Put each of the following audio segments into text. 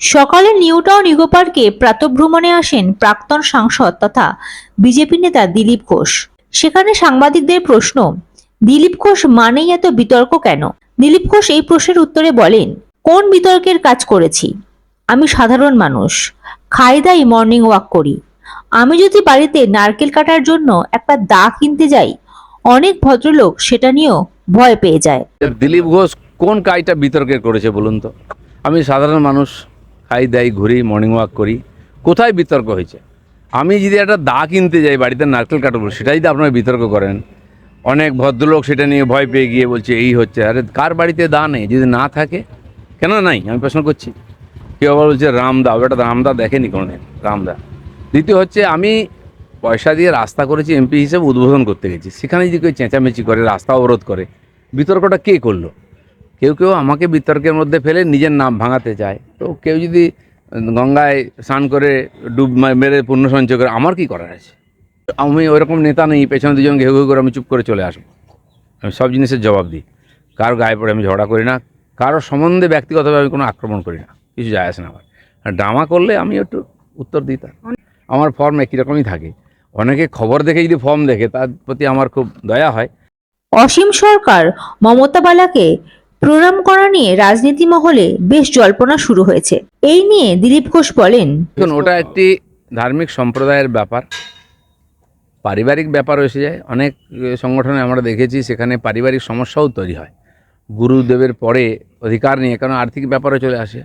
সকালে নিউটাউন ইকো পার্কে প্রাতভ্রমণে আসেন প্রাক্তন সাংসদ তথা বিজেপি নেতা দিলীপ ঘোষ। সেখানে সাংবাদিকদের প্রশ্ন, দিলীপ ঘোষ মানেই এত বিতর্ক কেন? দিলীপ ঘোষ এই প্রশ্নের উত্তরে বলেন, কোন বিতর্কের কাজ করেছি? আমি সাধারণ মানুষ। খাই দাই মর্নিং ওয়াক করি। আমি যদি বাড়িতে নারকেল কাটার জন্য একটা দা কিনতে যাই, অনেক ভদ্রলোক সেটা নিয়েও ভয় পেয়ে যায়। দিলীপ ঘোষ কোন কাজটা বিতর্কের করেছে বলুন তো? আমি সাধারণ মানুষ। খাই, দাই, ঘুরি মর্নিং ওয়াক করি। কোথায় বিতর্ক হয়েছে? আমি যদি একটা দা কিনতে যাই, বাড়িতে নারকেল কাটবো, সেটাই তো আপনারা বিতর্ক করেন। অনেক ভদ্রলোক সেটা নিয়ে ভয় পেয়ে গিয়ে বলছে, এই হচ্ছে। আরে, কার বাড়িতে দা নেই? যদি না থাকে, কেন নাই? আমি প্রশ্ন করছি। কেউ আবার বলছে রামদা ওটা রামদা দেখেনি কোনোদিন। রামদা দ্বিতীয় হচ্ছে, আমি পয়সা দিয়ে রাস্তা করেছি, এমপি হিসেবে উদ্বোধন করতে গেছি। সেখানে যদি কেউ চেঁচামেচি করে, রাস্তা অবরোধ করে, বিতর্কটা কে করল? কেউ কেউ আমাকে বিতর্কের মধ্যে ফেলে নিজের নাম ভাঙাতে চায়। তো কেউ যদি গঙ্গায় স্নান করে ডুব মেরে পুণ্য সঞ্চয় করে, আমার কি করার আছে? আমি ওইরকম নেতা নেই, পেছনে দুজন ঘেউ ঘেউ করে আমি চুপ করে চলে আসব। আমি সব জিনিসের জবাব দিই। কারও গায়ে পড়ে আমি ঝগড়া করি না, কারও সম্বন্ধে ব্যক্তিগতভাবে আমি কোনো আক্রমণ করি না, কিছু যায় আসে না আমার। আর ড্রামা করলে আমি একটু উত্তর দিই তার। আমার ফর্ম একই রকমই থাকে। অনেকে খবর দেখে যদি ফর্ম দেখে, তার প্রতি আমার খুব দয়া হয়। অসীম সরকার মমতা বালাকে প্রণাম করা নিয়ে রাজনীতি মহলে বেশ জল্পনা শুরু হয়েছে। এই নিয়ে দিলীপ ঘোষ বলেন ওটা একটি ধার্মিক সম্প্রদায়ের ব্যাপার। পারিবারিক ব্যাপার এসে যায়। অনেক সংগঠনে আমরা দেখেছি, সেখানে পারিবারিক সমস্যাও তৈরি হয়। গুরুদেবের পরে অধিকার নিয়ে কারণ আর্থিক ব্যাপারে চলে আসে।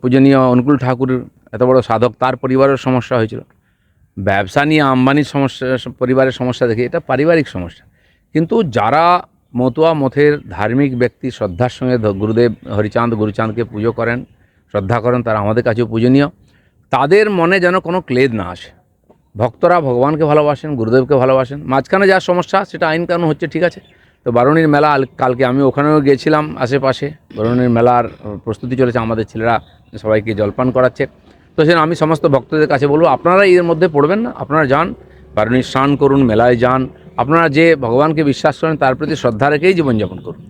পূজনীয় অনুকূল ঠাকুর, এত বড় সাধক, তার পরিবারের সমস্যা হয়েছিল। ব্যবসা নিয়ে আম্বানির সমস্যা, পরিবারের সমস্যা দেখে, এটা পারিবারিক সমস্যা। কিন্তু যারা মতুয়া মথের ধার্মিক ব্যক্তি শ্রদ্ধার সঙ্গে গুরুদেব হরিচাঁদ, গুরুচাঁদকে পুজো করেন, শ্রদ্ধা করেন, তারা আমাদের কাছেও পূজনীয়। তাদের মনে যেন কোনো ক্লেদ না আসে। ভক্তরা ভগবানকে ভালোবাসেন, গুরুদেবকে ভালোবাসেন। মাঝখানে যা সমস্যা, সেটা আইন কানুন হচ্ছে, ঠিক আছে। তো বারুণীর মেলা কালকে আমি ওখানেও গিয়েছিলাম আশেপাশে। বারুণীর মেলার প্রস্তুতি চলেছে, আমাদের ছেলেরা সবাইকে জলপান করাচ্ছে। তো সেজন্য আমি সমস্ত ভক্তদের কাছে বলব, আপনারা এর মধ্যে পড়বেন না, আপনারা যান। বারুণীর স্নান করুন মেলায় যান। আপনারা যে ভগবানকে বিশ্বাস করেন তার প্রতি শ্রদ্ধা রেখেই জীবনযাপন করুন।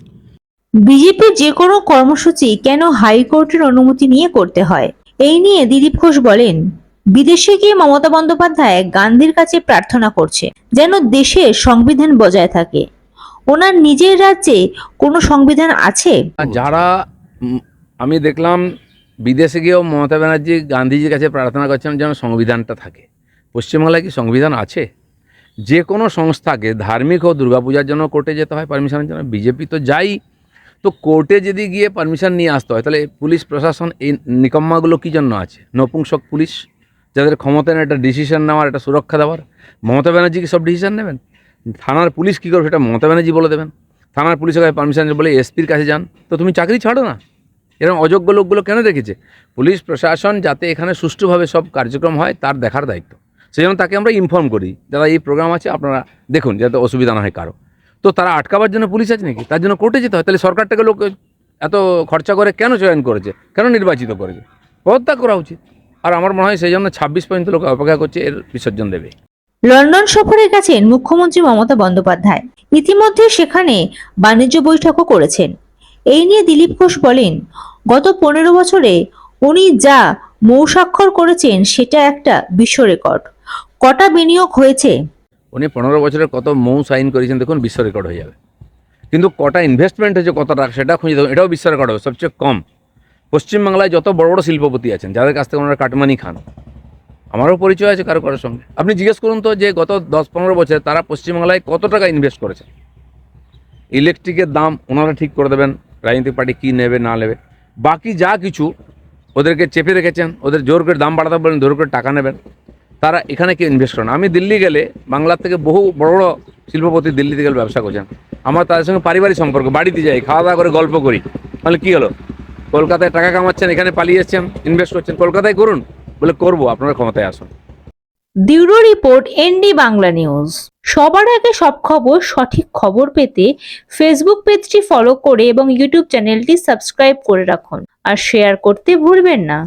বিজেপির যে কোনো কর্মসূচি কেন হাইকোর্টের অনুমতি নিয়ে করতে হয়? এই নিয়ে দিলীপ ঘোষ বলেন বিদেশে গিয়ে মমতা বন্দ্যোপাধ্যায় গান্ধীর কাছে প্রার্থনা করছে যেন দেশে সংবিধান বজায় থাকে। ওনার নিজের রাজ্যে কোনো সংবিধান আছে? যারা আমি দেখলাম বিদেশে গিয়েও মমতা ব্যানার্জি গান্ধীজির কাছে প্রার্থনা করছেন যেন সংবিধানটা থাকে। পশ্চিমবাংলায় কি সংবিধান আছে? যে কোনো সংস্থাকে ধার্মিক ও দুর্গাপূজার জন্য কোর্টে যেতে হয় পারমিশনের জন্য, বিজেপি তো যাই। তো কোর্টে যদি গিয়ে পারমিশন নিয়ে আসতে হয়, তাহলে পুলিশ প্রশাসন এই নিকম্মাগুলো কী জন্য আছে? নপুংসক পুলিশ, যাদের ক্ষমতা নেই একটা ডিসিশন নেওয়ার, একটা সুরক্ষা দেওয়ার। মমতা ব্যানার্জি কি সব ডিসিশন নেবেন? থানার পুলিশ কী করবে সেটা মমতা ব্যানার্জি বলে দেবেন। থানার পুলিশের কাছে পারমিশন বলে এসপির কাছে যান। তো তুমি চাকরি ছাড়ো না। এরকম অযোগ্য লোকগুলো কেন রেখেছে পুলিশ প্রশাসন যাতে এখানে সুষ্ঠুভাবে সব কার্যক্রম হয়, তার দেখার দায়িত্ব। সেই জন্য তাকে আমরা ইনফর্ম করি, দাদা, এই প্রোগ্রাম আছে, আপনারা দেখুন যাতে অসুবিধা না হয় কারও। তো তারা আটকাবার জন্য পুলিশ আছে নাকি? তার জন্য কোর্টে যেতে হয়? তাহলে সরকারটাকে লোক এত খরচা করে কেন চয়ন করেছে? কেন নির্বাচিত করেছে? পদত্যাগ করা উচিত। আর আমার মনে হয় সেই জন্য ছাব্বিশ পর্যন্ত লোক অপেক্ষা করছে, এর বিসর্জন দেবে। লন্ডন সফরে গেছেন মুখ্যমন্ত্রী মমতা বন্দ্যোপাধ্যায় ইতিমধ্যে সেখানে বাণিজ্য বৈঠকও করেছেন। এই নিয়ে দিলীপ ঘোষ বলেন, গত পনেরো বছরে উনি যা মৌস্বাক্ষর করেছেন, সেটা একটা বিশ্ব রেকর্ড। কটা বিনিয়োগ হয়েছে? উনি পনেরো বছরের কত মৌ সাইন করেছেন দেখুন, বিশ্ব রেকর্ড হয়ে যাবে। কিন্তু কটা ইনভেস্টমেন্ট হয়েছে, কত টাকা সেটা খুঁজে দেখুন, এটাও বিশ্ব রেকর্ড হবে, সবচেয়ে কম। পশ্চিমবাংলায় যত বড় বড় শিল্পপতি আছেন, যাদের কাছ থেকে ওনারা কাটমানি খান, আমারও পরিচয় আছে কারও কারোর সঙ্গে। আপনি জিজ্ঞেস করুন তো যে গত দশ পনেরো বছরে তারা পশ্চিমবাংলায় কত টাকা ইনভেস্ট করেছে ইলেকট্রিকের দাম ওনারা ঠিক করে দেবেন, রাজনৈতিক পার্টি কী নেবে, না নেবে। বাকি যা কিছু ওদেরকে চেপে রেখেছেন, ওদের জোর করে দাম বাড়াতে বলেন, জোর করে টাকা নেবেন। তারা এখানে কেউ ইনভেস্ট করেন আমি দিল্লি গেলে বাংলার থেকে বহু বড় বড় শিল্পপতি দিল্লিতে গেলে ব্যবসা করছেন। আমার তাদের সঙ্গে পারিবারিক সম্পর্ক, বাড়িতে যাই, খাওয়া দাওয়া করে, গল্প করি। তাহলে কী হলো? কলকাতায় টাকা কামাচ্ছেন, এখানে পালিয়ে এসছেন ইনভেস্ট করছেন। কলকাতায় করুন, বলে করব, আপনারা ক্ষমতায় আসুন। Bureau report ND Bangla news. সবার আগে সব খবর, সঠিক খবর পেতে ফেসবুক পেজটি ফলো করে এবং ইউটিউব চ্যানেলটি সাবস্ক্রাইব করে রাখুন। আর শেয়ার করতে ভুলবেন না।